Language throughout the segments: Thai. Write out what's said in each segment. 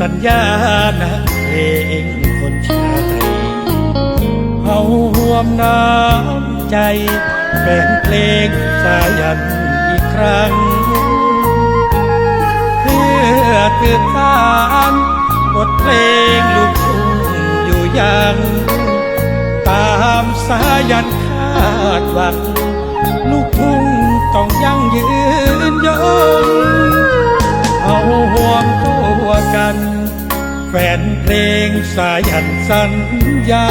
สัญญานักเพลงคนชายเฮาห่วมน้ำใจแฟนเพลงสายันอีกครั้ง เพื่อตื่นสารบทเพลงลูกทุ่งอยู่ยัง ตามสายันคาดหวังลูกทุ่ง นเพลงสายันสัญญา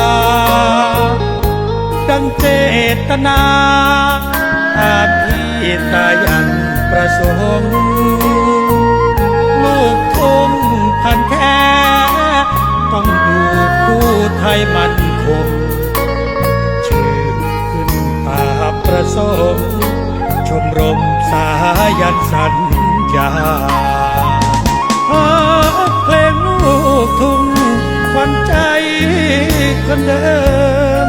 ดังเจตนาตามที่สายันประสงค์ลูกทุ่งพันแค่ต้องอยู่คู่ไทยมันคงชื่อขึ้นตาประสงค์ชมรมสายันสัญญา นใจคนเดิม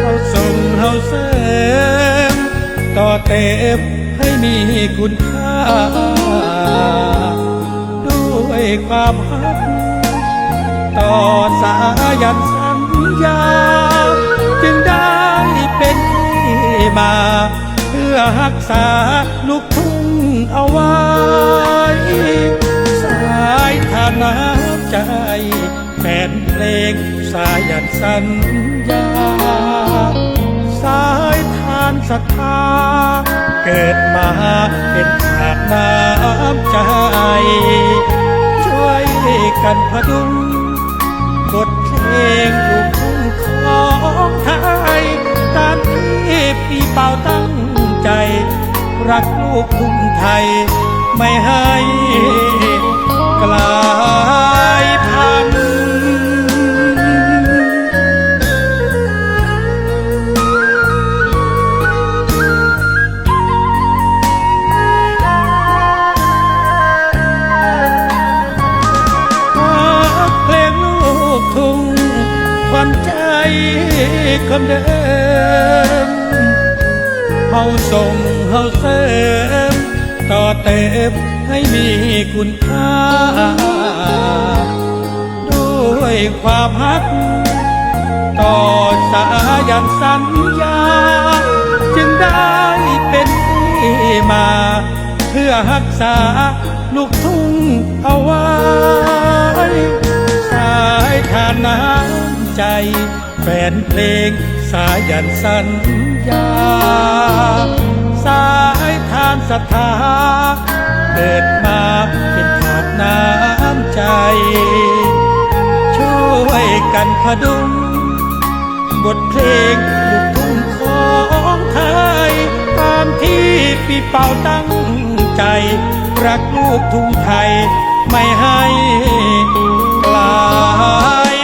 เฮาส่งเฮาเสริมต่อเต็มให้มีคุณค่า ด้วยความรักต่อสายันสัญญา จึงได้เป็นที่มา เพื่อรักษาลูกทุ่งเอาไว้ สายทานน้ำ ใจแฟนเพลงสายันสัญญา สายทานศรัทธา เกิดมาเป็นขาดน้ำใจ ช่วยกันพดุงบทเพลงลูกทุ่งของไทย ตามที่พี่เป่าตั้งใจ รักลูกทุ่งไทยไม่ให้กลา วันใจคนเดิมเฮาส่งเฮาเสริม ต่อเติมให้มีคุณค่า ด้วยความฮัก ต่อสายันสัญญา จึงได้เป็นที่มา เพื่อรักษาลูกทุ่งเอาไว้ สายทานน้ำ ใจ แฟนเพลงสายันสัญญา สายทานศรัทธาเกิดมาเป็นขาดน้ำใจ ช่วยกันพดุงบทเพลงลูกทุ่งของไทย ตามที่ปีเป่าตั้งใจ รักลูกทุ่งไทยไม่ให้กลาย